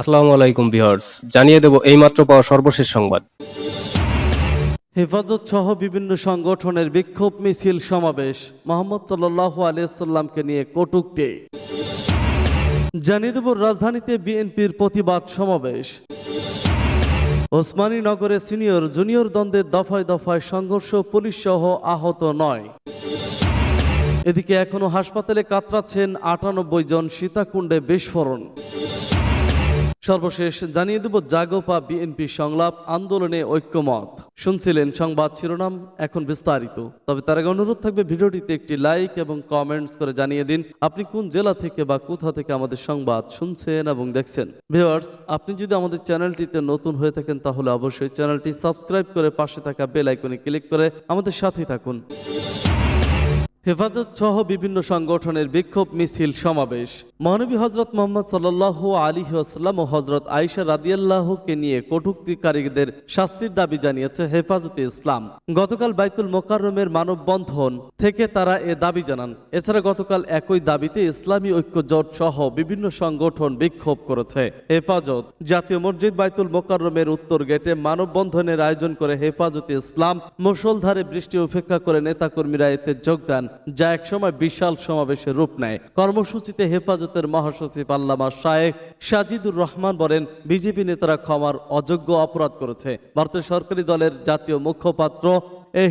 আসসালামু আলাইকুম ভিউয়ার্স, জানিয়ে দেব এইমাত্র পাওয়া সর্বশেষ সংবাদ। হেফাজত সহ বিভিন্ন সংগঠনের বিক্ষোভ মিছিল সমাবেশ, মোহাম্মদ সাল্লাহ আলিয়াল্লামকে নিয়ে কটুক্তি। জানিয়ে দেব রাজধানীতে বিএনপির প্রতিবাদ সমাবেশ। ওসমানী নগরে সিনিয়র জুনিয়র দ্বন্দ্বের দফায় দফায় সংঘর্ষ পুলিশ সহ আহত নয়। এদিকে এখনও হাসপাতালে কাতরাচ্ছেন আটানব্বই জন সীতাকুণ্ডে বিস্ফোরণ। সর্বশেষ জানিয়ে দেব জাগোপা বিএনপি সংলাপ, আন্দোলনে ঐক্যমত। শুনছিলেন সংবাদ শিরোনাম, এখন বিস্তারিত। তবে তার আগে অনুরোধ থাকবে ভিডিওটিতে একটি লাইক এবং কমেন্টস করে জানিয়ে দিন আপনি কোন জেলা থেকে বা কোথা থেকে আমাদের সংবাদ শুনছেন এবং দেখছেন। ভিওয়ার্স আপনি যদি আমাদের চ্যানেলটিতে নতুন হয়ে থাকেন তাহলে অবশ্যই চ্যানেলটি সাবস্ক্রাইব করে পাশে থাকা বেল আইকনে ক্লিক করে আমাদের সাথেই থাকুন। হেফাজত সহ বিভিন্ন সংগঠনের বিক্ষোভ মিছিল সমাবেশ। মহানবী হজরত মোহাম্মদ সাল্লাহ আলী আসসালাম ও হজরত আইসা রাদিয়াল্লাহকে নিয়ে কটুক্তিকারীদের শাস্তির দাবি জানিয়েছে হেফাজতে ইসলাম। গতকাল বাইতুল মোকাররমের মানববন্ধন থেকে তারা এ দাবি জানান। এছাড়া গতকাল একই দাবিতে ইসলামী ঐক্য জোট সহ বিভিন্ন সংগঠন বিক্ষোভ করেছে। হেফাজত জাতীয় মসজিদ বাইতুল মোকাররমের উত্তর গেটে মানববন্ধনের আয়োজন করে হেফাজতে ইসলাম মুষলধারে বৃষ্টি উপেক্ষা করে নেতাকর্মীরা এতে যোগ দেন। যা একসময় বিশাল সমাবেশে রূপ নেয়। কর্মসূচিতে হেফাজতের মহাসচিব আল্লামা শায়েখ সাজিদুর রহমান বলেন, বিজেপি নেতারা ক্ষমার অযোগ্য অপরাধ করেছে। ভারতের সরকারি দলের জাতীয় মুখপাত্র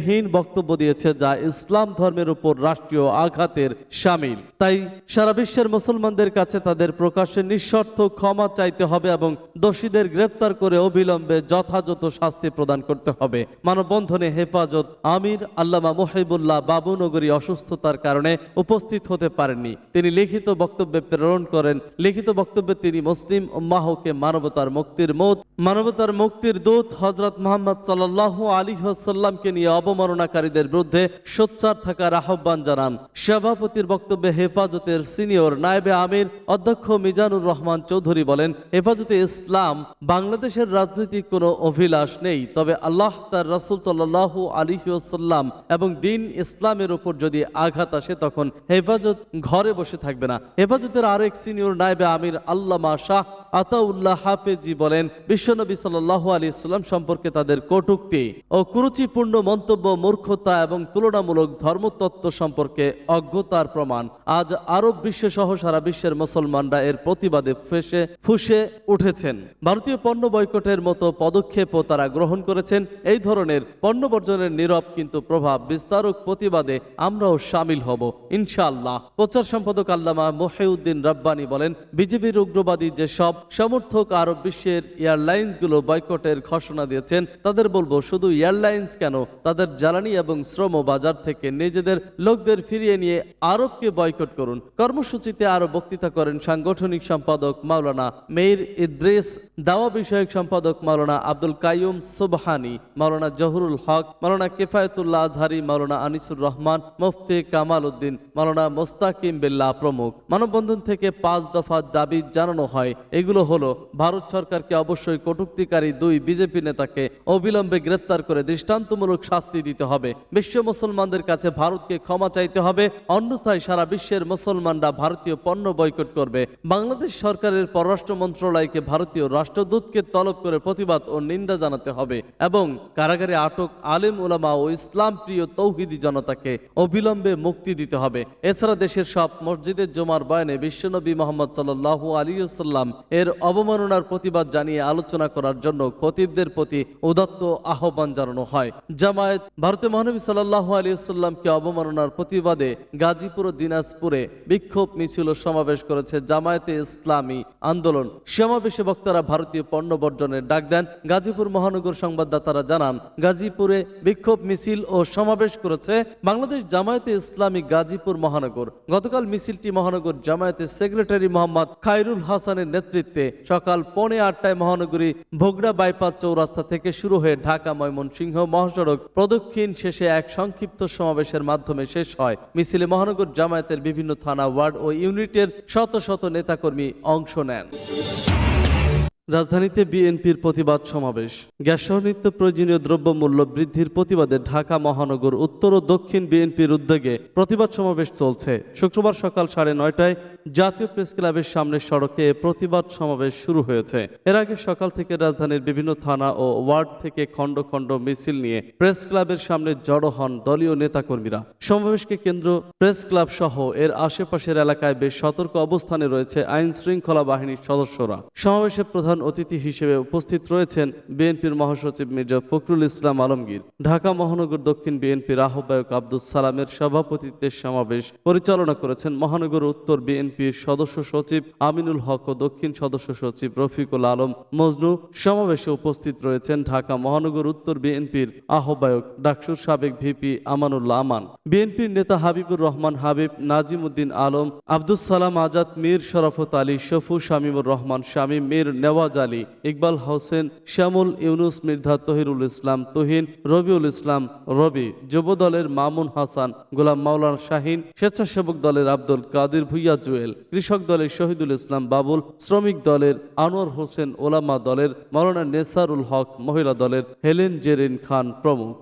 হীন বক্তব্য দিয়েছে যা ইসলাম ধর্মের উপর রাষ্ট্রীয় আঘাতের সামিল। তাই সারা বিশ্বের মুসলমানদের কাছে তাদের প্রকাশ্যে নিঃশর্ত ক্ষমা চাইতে হবে এবং দোষীদের গ্রেপ্তার করে অবিলম্বে যথাযথ শাস্তি প্রদান করতে হবে। মানববন্ধনে হেফাজত আমির আল্লামা মোহিবুল্লাহ বাবুনগরী অসুস্থতার কারণে উপস্থিত হতে পারেননি। তিনি লিখিত বক্তব্যে প্রেরণ করেন, লিখিত বক্তব্যে তিনি মুসলিম উম্মাহকে মানবতার মুক্তির মত, মানবতার মুক্তির দূত হজরত মোহাম্মদ সাল্লাহ আলী সাল্লামকে নিয়ে অবমাননাকারীদের বিরুদ্ধে সোচ্চার থাকার আহ্বান জানান। সভাপতির বক্তব্যে হেফাজতের সিনিয়র নায়েবে আমির, অধ্যক্ষ মিজানুর রহমান চৌধুরী বলেন, হেফাজতে ইসলাম, বাংলাদেশের রাজনৈতিক কোনো অভিলাষ নেই। তবে আল্লাহ তার রাসুল সাল্লাহ আলিহাসাল্লাম এবং দিন ইসলামের উপর যদি আঘাত আসে, তখন হেফাজত ঘরে বসে থাকবে না। হেফাজতের আরেক সিনিয়র নায়েবে আমির আল্লামা শাহ আতাউল্লাহ হাফেজি বলেন, বিশ্বনবী সাল্লাহ আলী ইসলাম সম্পর্কে তাদের কটুক্তি ও কুরুচিপূর্ণ মন্তব্য মূর্খতা এবং তুলনামূলক ধর্মতত্ত্ব সম্পর্কে অজ্ঞতার প্রমাণ। আজ আরব বিশ্ব সহ সারা বিশ্বের মুসলমানরা এর প্রতিবাদে ফেসে, ফুসে উঠেছেন। ভারতীয় পণ্য বয়কটের মতো পদক্ষেপও তারা গ্রহণ করেছেন। এই ধরনের পণ্য বর্জনের নীরব কিন্তু প্রভাব বিস্তারক প্রতিবাদে আমরাও সামিল হব, ইনশাআল্লাহ। প্রচার সম্পাদক আল্লামা মোহেউদ্দিন রব্বানি বলেন, বিজেপির উগ্রবাদী যে সব সমর্থক আরব বিশ্বের এয়ারলাইন্সগুলো বয়কটের ঘোষণা দিয়েছেন, তাদের বলব শুধু এয়ারলাইন্স কেন? তাদের জ্বালানি এবং শ্রম বাজার থেকে নিজেদের লোকদের ফিরিয়ে নিয়ে আরবকে বয়কট করুন। কর্মসূচিতে আরও বক্তৃতা করেন সাংগঠনিক সম্পাদক মাওলানা মেইর ইদ্রিস, দাওয়া বিষয়ক সম্পাদক মাওলানা আব্দুল কাইয়ুম সুবহানি, মাওলানা জহুরুল হক, মাওলানা কেফায়তুল্লাহ আজহারি, মাওলানা আনিসুর রহমান, মুফতি কামাল উদ্দিন, মাওলানা মোস্তাকিম বিল্লাহ প্রমুখ। মানববন্ধন থেকে পাঁচ দফা দাবি জানানো হয়। এগুলো হলো, ভারত সরকারকে অবশ্যই কটুক্তিকারী দুই বিজেপি নেতাকে অবিলম্বে গ্রেপ্তার করে দৃষ্টান্তমূলক শাস্তি দিতে হবে। বিশ্ব মুসলমানদের কাছে ভারতকে ক্ষমা চাইতে হবে। অন্যথায় সারা বিশ্বের মুসলমানরা ভারতীয় পণ্য বয়কট করবে। বাংলাদেশ সরকারের পররাষ্ট্র মন্ত্রণালয়কে ভারতীয় রাষ্ট্রদূতকে তলব করে প্রতিবাদ ও নিন্দা জানাতে হবে এবং কারাগারে আটক আলেম ওলামা ও ইসলাম প্রিয় তৌহিদি জনতাকে অবিলম্বে মুক্তি দিতে হবে। এছাড়া দেশের সব মসজিদের জমার বয়ানে বিশ্বনবী মোহাম্মদ সাল্লাহু আলিয়াল্লাম এর অবমাননার প্রতিবাদ জানিয়ে আলোচনা করার জন্য খতিবদের প্রতি উদাত্ত আহ্বান জানানো হয়। জামায়াত ভারতের মহানবী সাল্লাহ আলিয়াল্লামকে অবমাননার প্রতিবাদে গাজীপুর দিনাজপুরে বিক্ষোভ মিছিল সমাবেশ করেছে জামায়াতে ইসলামী আন্দোলন। সমাবেশে বক্তারা ভারতীয় পণ্য বর্জনের ডাক দেন। গাজীপুর মহানগর সংবাদদাতারা জানান, গাজীপুরে বিক্ষোভ মিছিল ও সমাবেশ করেছে বাংলাদেশ জামায়াতে ইসলামী গাজীপুর মহানগর। গতকাল মিছিলটি মহানগর জামায়াতের সেক্রেটারি মোহাম্মদ খায়রুল হাসানের নেতৃত্বে সকাল পৌনে আটটায় মহানগরী ভোগড়া বাইপাস চৌরাস্তা থেকে শুরু হয়ে ঢাকা ময়মনসিংহ মহাসড়ক প্রদক্ষিণ শেষে এক সংক্ষিপ্ত সমাবেশের মাধ্যমে শেষ হয়। মিছিলে মহানগর জামায়াতের বিভিন্ন থানা, ওয়ার্ড ও ইউনিটের শত শত নেতাকর্মী অংশ নেন। রাজধানীতে বিএনপির প্রতিবাদ সমাবেশ। গ্যাসসহ নিত্য প্রয়োজনীয় দ্রব্যমূল্য বৃদ্ধির প্রতিবাদে ঢাকা মহানগর উত্তর ও দক্ষিণ বিএনপির উদ্যোগে প্রতিবাদ সমাবেশ চলছে। শুক্রবার সকাল সাড়ে নয়টায় জাতীয় প্রেস ক্লাবের সামনের সড়কে প্রতিবাদ সমাবেশ শুরু হয়েছে। এর আগে সকাল থেকে রাজধানীর বিভিন্ন থানা ও ওয়ার্ড থেকে খণ্ড খণ্ড মিছিল নিয়ে প্রেস ক্লাবের সামনে জড়ো হন দলীয় নেতাকর্মীরা। সমাবেশকে কেন্দ্র প্রেস ক্লাব সহ এর আশেপাশের এলাকায় বেশ সতর্ক অবস্থানে রয়েছে আইন শৃঙ্খলা বাহিনীর সদস্যরা। সমাবেশে প্রধান অতিথি হিসেবে উপস্থিত রয়েছেন বিএনপির মহাসচিব মির্জা ফখরুল ইসলাম আলমগীর। ঢাকা মহানগর দক্ষিণ বিএনপির আহ্বায়ক আব্দুস সালামের সভাপতিত্বে সমাবেশ পরিচালনা করেছেন মহানগর উত্তর বিএনপির সদস্য সচিব আমিনুল হক ও দক্ষিণ সদস্য সচিব রফিকুল আলম মজনু সমাবেশে উপস্থিত রয়েছেন ঢাকা মহানগর উত্তর বিএনপির আহ্বায়ক ডাকসুর সাবেক ভিপি আমানুল্লাহ আমান। বিএনপির নেতা হাবিবুর রহমান হাবিব নাজিম উদ্দিন আলম, আব্দুস সালাম আজাদ, মীর শরাফত আলী, শফু শামীমুর রহমান শামীম মীর নেওয়াজ আলী, ইকবাল হোসেন, শ্যামুল ইউনুস মির্ধা তহিরুল ইসলাম, তুহিন, রবিউল ইসলাম, রবি যুব দলের মামুন হাসান, গোলাম মাওলানা শাহিন, স্বেচ্ছাসেবক দলের আব্দুল কাদির ভুইয়া জুয়েল কৃষক দলের শহীদুল ইসলাম বাবুল, শ্রমিক দলের আনোয়ার হোসেন ওলামা দলের মরানা নেসারুল হক মহিলা দলের হেলেন জেরিন খান প্রমুখ।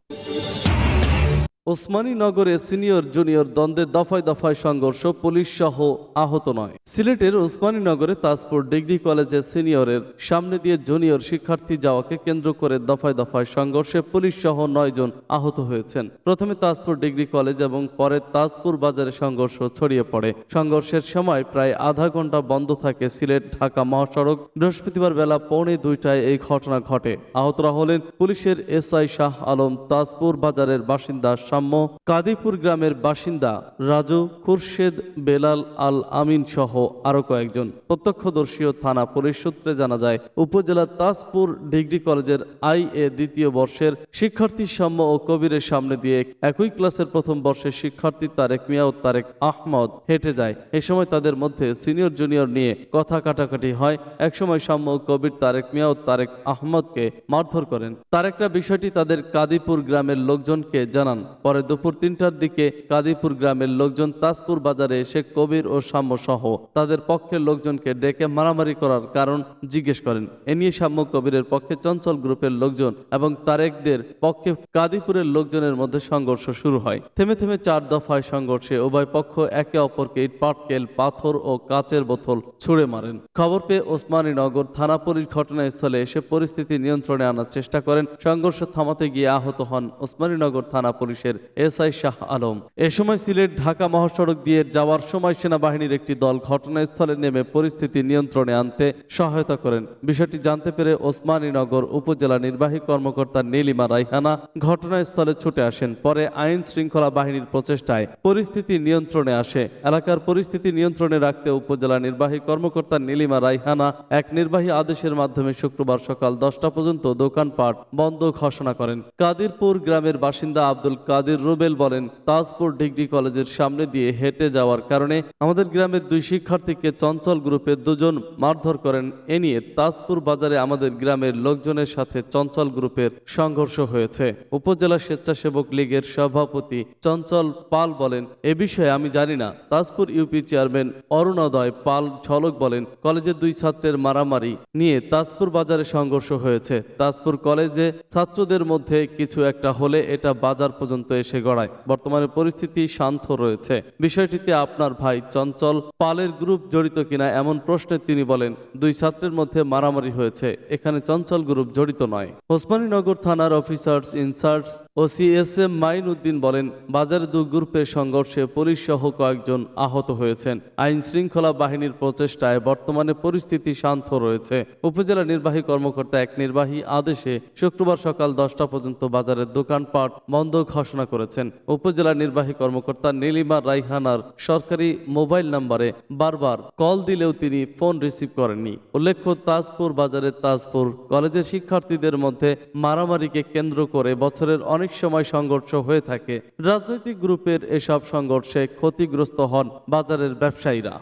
ওসমানী নগরে সিনিয়র জুনিয়র দ্বন্দ্বে দফায় দফায় সংঘর্ষ পুলিশ সহ আহত নয়। সিলেটের ওসমানী নগরে তাজপুর ডিগ্রি কলেজে সিনিয়রের সামনে দিয়ে জুনিয়র শিক্ষার্থী যাওয়াকে কেন্দ্র করে দফায় দফায় সংঘর্ষে পুলিশ সহ নয় জন আহত হয়েছেন। প্রথমে তাজপুর ডিগ্রি কলেজ এবং পরে তাজপুর বাজারে সংঘর্ষ ছড়িয়ে পড়ে। সংঘর্ষের সময় প্রায় আধা ঘণ্টা বন্ধ থাকে সিলেট, ঢাকা মহাসড়ক। বৃহস্পতিবার বেলা পৌনে দুইটায় এই ঘটনা ঘটে। আহতরা হলেন পুলিশের এসআই শাহ আলম, তাজপুর বাজারের বাসিন্দা সাম্য কাদিপুর গ্রামের বাসিন্দা রাজু খুরশেদ বেলাল আল আমিন সহ আরও কয়েকজন। প্রত্যক্ষদর্শী ও থানা পুলিশ সূত্রে জানা যায় উপজেলার তাজপুর ডিগ্রি কলেজের আই এ দ্বিতীয় বর্ষের শিক্ষার্থী সাম্য ও কবিরের সামনে দিয়ে একই ক্লাসের প্রথম বর্ষের শিক্ষার্থী তারেক মিয়া ও তারেক আহমদ হেঁটে যায়। এ সময় তাদের মধ্যে সিনিয়র জুনিয়র নিয়ে কথা কাটাকাটি হয়। একসময় সাম্য ও কবির তারেক মিয়া ও তারেক আহমদকে মারধর করেন। তারেকরা বিষয়টি তাদের কাদিপুর গ্রামের লোকজনকে জানান। পরে দুপুর তিনটার দিকে কাদিপুর গ্রামের লোকজন তাজপুর বাজারে এসে কবির ও সাম্য সহ তাদের পক্ষের লোকজনকে ডেকে মারামারি করার কারণ জিজ্ঞেস করেন। এ নিয়ে সাম্য কবিরের পক্ষে চঞ্চল গ্রুপের লোকজন এবং তারেকদের পক্ষে কাদিপুরের লোকজনের মধ্যে সংঘর্ষ শুরু হয়। থেমে থেমে চার দফায় সংঘর্ষে উভয় পক্ষ একে অপরকে ইট পাটকেল পাথর ও কাচের বোতল ছুড়ে মারেন। খবর পেয়ে ওসমানীনগর থানা পুলিশ ঘটনাস্থলে এসে পরিস্থিতি নিয়ন্ত্রণে আনার চেষ্টা করেন। সংঘর্ষ থামাতে গিয়ে আহত হন ওসমানীনগর থানা পুলিশের এসআই শাহ আলম। এ সময় সিলেট ঢাকা মহাসড়ক দিয়ে যাওয়ার সময় সেনাবাহিনীর একটি দল ঘটনাস্থলে নেমে পরিস্থিতি নিয়ন্ত্রণে আনতে সহায়তা করেন। বিষয়টি জানতে পেরে ওসমানীনগর উপজেলা নির্বাহী কর্মকর্তা নীলিমা রাইহানা ঘটনাস্থলে ছুটে আসেন। পরে আইন শৃঙ্খলা বাহিনীর প্রচেষ্টায় পরিস্থিতি নিয়ন্ত্রণে আসে। এলাকার পরিস্থিতি নিয়ন্ত্রণে রাখতে উপজেলা নির্বাহী কর্মকর্তা নীলিমা রাইহানা এক নির্বাহী আদেশের মাধ্যমে শুক্রবার সকাল দশটা পর্যন্ত দোকানপাট বন্ধ ঘোষণা করেন। কাদিরপুর গ্রামের বাসিন্দা আব্দুল কাদির রুবেল বলেন, তাজপুর ডিগ্রি কলেজের সামনে দিয়ে হেঁটে যাওয়ার কারণে আমাদের গ্রামের দুই শিক্ষার্থীকে চঞ্চল গ্রুপের দুজন মারধর করেন। এ নিয়ে তাজপুর বাজারে আমাদের গ্রামের লোকজনের সাথে চঞ্চল গ্রুপের সংঘর্ষ হয়েছে। উপজেলা স্বেচ্ছাসেবক লীগের সভাপতি চঞ্চল পাল বলেন, এ বিষয়ে আমি জানি না। তাজপুর ইউপি চেয়ারম্যান অরুণোদয় পাল ঝলক বলেন কলেজের দুই ছাত্রের মারামারি নিয়ে তাজপুর বাজারে সংঘর্ষ হয়েছে। তাজপুর কলেজে ছাত্রদের মধ্যে কিছু একটা হলে এটা বাজার পর্যন্ত এসে গড়ায়। বর্তমানে পরিস্থিতি শান্ত রয়েছে। বিষয়টিতে আপনার ভাই চঞ্চল পালের গ্রুপ জড়িত কিনা এমন প্রশ্নে তিনি বলেন, দুই ছাত্রের মধ্যে মারামারি হয়েছে, এখানে চঞ্চল গ্রুপ জড়িত নয়। ওসমানীনগর থানার অফিসার্স ইনচার্জ ও সিএসএম মাইন উদ্দিন বলেন, বাজারে দুই গ্রুপের সংঘর্ষে পুলিশ সহ কয়েকজন আহত হয়েছেন। আইন শৃঙ্খলা বাহিনীর প্রচেষ্টায় বর্তমানে পরিস্থিতি শান্ত রয়েছে। উপজেলা নির্বাহী কর্মকর্তা এক নির্বাহী আদেশে শুক্রবার সকাল দশটা পর্যন্ত বাজারের দোকানপাট বন্ধ ঘোষণা করেছেন। উপজেলা নির্বাহী কর্মকর্তা নীলিমা রাইহানার সরকারি মোবাইল নম্বরে বারবার কল দিলেও তিনি ফোন রিসিভ করেননি। উল্লেখ্য, তাজপুর বাজারের তাজপুর কলেজের শিক্ষার্থীদের মধ্যে মারামারিকে কেন্দ্র করে বছরের অনেক সময় সংঘর্ষ হয়ে থাকে। রাজনৈতিক গ্রুপের এসব সংঘর্ষে ক্ষতিগ্রস্ত হন বাজারের ব্যবসায়ীরা।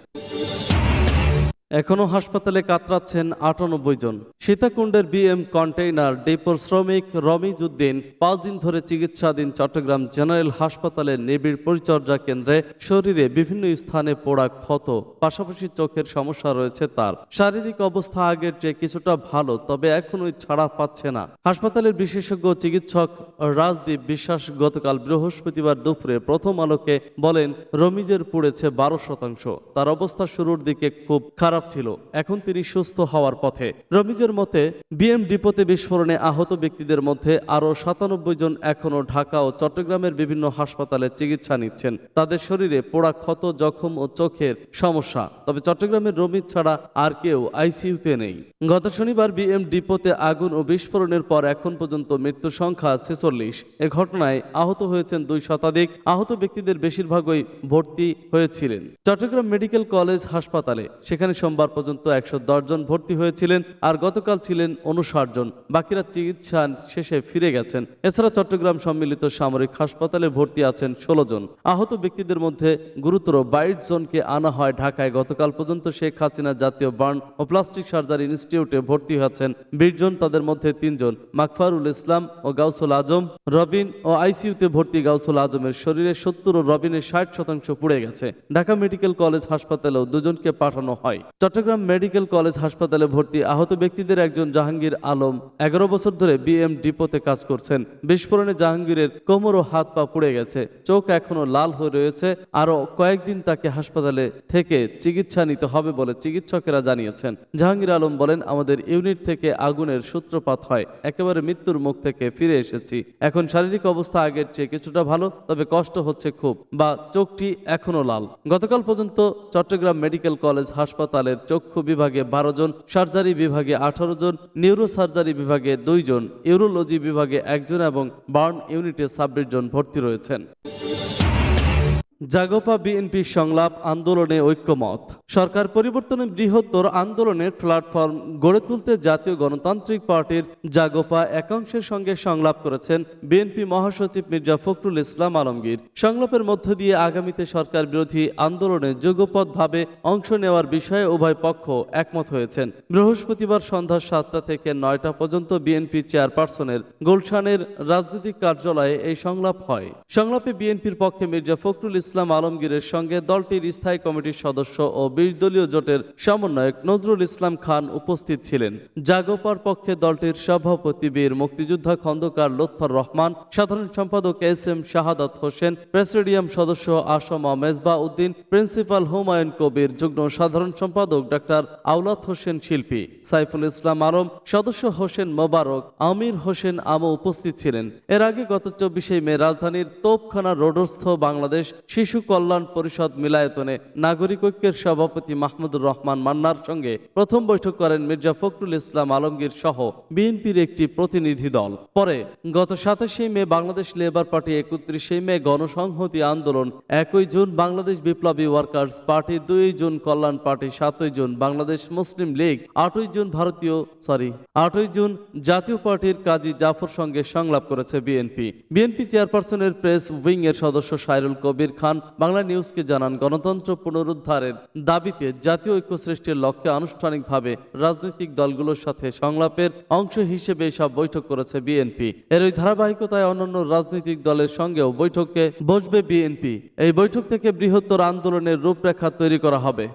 এখনও হাসপাতালে কাতরাচ্ছেন আটানব্বই জন। সীতাকুণ্ডের বিএম কন্টেইনার ডিপোর শ্রমিক রমিজ উদ্দিন পাঁচ দিন ধরে চিকিৎসাধীন চট্টগ্রাম জেনারেল হাসপাতালের নিবিড় পরিচর্যা কেন্দ্রে শরীরে বিভিন্ন স্থানে পোড়া ক্ষত, পাশাপাশি চোখের সমস্যা রয়েছে তার। শারীরিক অবস্থা আগের চেয়ে কিছুটা ভালো, তবে এখনোই ছাড়া পাচ্ছে না। হাসপাতালের বিশেষজ্ঞ চিকিৎসক রাজদীপ বিশ্বাস গতকাল বৃহস্পতিবার দুপুরে প্রথম আলোকে বলেন, রমিজের পড়েছে বারো শতাংশ। তার অবস্থা শুরুর দিকে খুব খারাপ ছিল। এখন তিনি সুস্থ হওয়ার পথে। রমিজের মতে, বিএম ডিপোতে বিস্ফোরণে আহত ব্যক্তিদের মধ্যে আরও সাতানব্বই জন এখনও ঢাকা ও চট্টগ্রামের বিভিন্ন হাসপাতালে চিকিৎসা নিচ্ছেন। তাদের শরীরে পোড়া ক্ষত, জখম ও চোখের সমস্যা। তবে চট্টগ্রামের রমিজ ছাড়া আর কেউ আইসিইউতে নেই। গত শনিবার বিএম ডিপোতে আগুন ও বিস্ফোরণের পর এখন পর্যন্ত মৃত্যু সংখ্যা ছেচল্লিশ। এ ঘটনায় আহত হয়েছেন দুই শতাধিক। আহত ব্যক্তিদের বেশিরভাগই ভর্তি হয়েছিলেন। চট্টগ্রাম মেডিকেল কলেজ হাসপাতালে। সেখানে সোমবার পর্যন্ত একশো জন ভর্তি হয়েছিলেন আর গতকাল ছিলেন উনষাট জন। বাকিরা চিকিৎসা শেষে ফিরে গেছেন। এছাড়া চট্টগ্রাম সম্মিলিত সামরিক হাসপাতালে ভর্তি আছেন ষোলো জন। আহত ব্যক্তিদের মধ্যে গুরুতর বাইশ জনকে আনা হয় ঢাকায়। গতকাল পর্যন্ত শেখ হাসিনা জাতীয় বার্ন ও প্লাস্টিক সার্জারি ইনস্টিটিউটে ভর্তি হয়েছেন বিশ জন, তাদের মধ্যে তিনজন মাকফারুল ইসলাম ও গাউসুল আজম, রবিন ও আইসিইউতে ভর্তি গাউসুল আজমের শরীরে সত্তর ও রবিনের ষাট শতাংশ পুড়ে গেছে। ঢাকা মেডিকেল কলেজ হাসপাতালেও দুজনকে পাঠানো হয়। চট্টগ্রাম মেডিকেল কলেজ হাসপাতালে ভর্তি আহত ব্যক্তিদের একজন জাহাঙ্গীর আলম এগারো বছর ধরে বিএম ডিপোতে কাজ করছেন। বিস্ফোরণে জাহাঙ্গীরের কোমর ও হাত পা পুড়ে গেছে। চোখ এখনও লাল হয়ে রয়েছে। আরও কয়েকদিন তাকে হাসপাতালে থেকে চিকিৎসা নিতে হবে বলে চিকিৎসকেরা জানিয়েছেন। জাহাঙ্গীর আলম বলেন, আমাদের ইউনিট থেকে আগুনের সূত্রপাত হয়। একেবারে মৃত্যুর মুখ থেকে ফিরে এসেছি। এখন শারীরিক অবস্থা আগের চেয়ে কিছুটা ভালো, তবে কষ্ট হচ্ছে খুব বা চোখটি এখনও লাল। গতকাল পর্যন্ত চট্টগ্রাম মেডিকেল কলেজ হাসপাতালের চক্ষু বিভাগে বারো জন, সার্জারি বিভাগে আঠারো জন নিউরো সার্জারি বিভাগে দুইজন ইউরোলজি বিভাগে একজন এবং বার্ন ইউনিটে ছাব্বিশ জন ভর্তি রয়েছেন। জাগপা বিএনপির সংলাপ আন্দোলনে ঐক্যমত। সরকার পরিবর্তনে বৃহত্তর আন্দোলনের প্ল্যাটফর্ম গড়ে তুলতে জাতীয় গণতান্ত্রিক পার্টির জাগপা একাংশের সঙ্গে সংলাপ করেছেন বিএনপি মহাসচিব মির্জা ফখরুল ইসলাম আলমগীর। সংলাপের মধ্য দিয়ে আগামীতে সরকার বিরোধী আন্দোলনে যুগপথভাবে অংশ নেওয়ার বিষয়ে উভয় পক্ষ একমত হয়েছেন। বৃহস্পতিবার সন্ধ্যা সাতটা থেকে নয়টা পর্যন্ত বিএনপি চেয়ারপারসনের গুলশানের রাজনৈতিক কার্যালয়ে এই সংলাপ হয়। সংলাপে বিএনপির পক্ষে মির্জা ফখরুল ইসলাম আলমগীরের সঙ্গে দলটির স্থায়ী কমিটির সদস্য ও বিশ দলীয় জোটের সমন্বয়ক নজরুল ইসলাম খান উপস্থিত ছিলেন। জাগোপার পক্ষে দলটির সভাপতি বীর মুক্তিযোদ্ধা খন্দকার লোৎফর রহমান, সাধারণ সম্পাদক S M Shahadat Hossain, presidium সদস্য আসম মেজবা উদ্দিন, প্রিন্সিপাল হুমায়ুন কবির, যুগ্ম সাধারণ সম্পাদক ডাক্তার আওলাদ হোসেন শিল্পী, সাইফুল ইসলাম আলম, সদস্য হোসেন মোবারক, আমির হোসেন আমও উপস্থিত ছিলেন। এর আগে গত চব্বিশে মে রাজধানীর তোপখানা রোডস্থ বাংলাদেশ শিশু কল্যাণ পরিষদ মিলায়তনে নাগরিক ঐক্যের সভাপতি মাহমুদুর রহমান মান্নার সঙ্গে প্রথম বৈঠক করেন মির্জা ফখরুল ইসলাম আলমগীর সহ বিএনপির একটি প্রতিনিধি দল। পরে গত সাতাশে মে বাংলাদেশ লেবার পার্টি একত্রিশে মে গণসংহতি আন্দোলন, একই জুন বাংলাদেশ বিপ্লবী ওয়ার্কার্স পার্টি, দুই জুন কল্যাণ পার্টি, সাতই জুন বাংলাদেশ মুসলিম লীগ, আটই জুন ভারতীয়, সরি, আটই জুন জাতীয় পার্টির কাজী জাফর সঙ্গে সংলাপ করেছে বিএনপি। বিএনপি চেয়ারপারসনের প্রেস উইং এর সদস্য সাইরুল কবির খান বাংলা নিউজকে জানান, গণতন্ত্র পুনরুদ্ধারের দাবিতে জাতীয় ঐক্য সৃষ্টির লক্ষ্যে আনুষ্ঠানিকভাবে রাজনৈতিক দলগুলোর সাথে সংলাপের অংশ হিসেবে সব বৈঠক করেছে বিএনপি। এর ওই ধারাবাহিকতায় অন্যান্য রাজনৈতিক দলের সঙ্গেও বৈঠকে বসবে বিএনপি। এই বৈঠক থেকে বৃহত্তর আন্দোলনের রূপরেখা তৈরি করা হবে।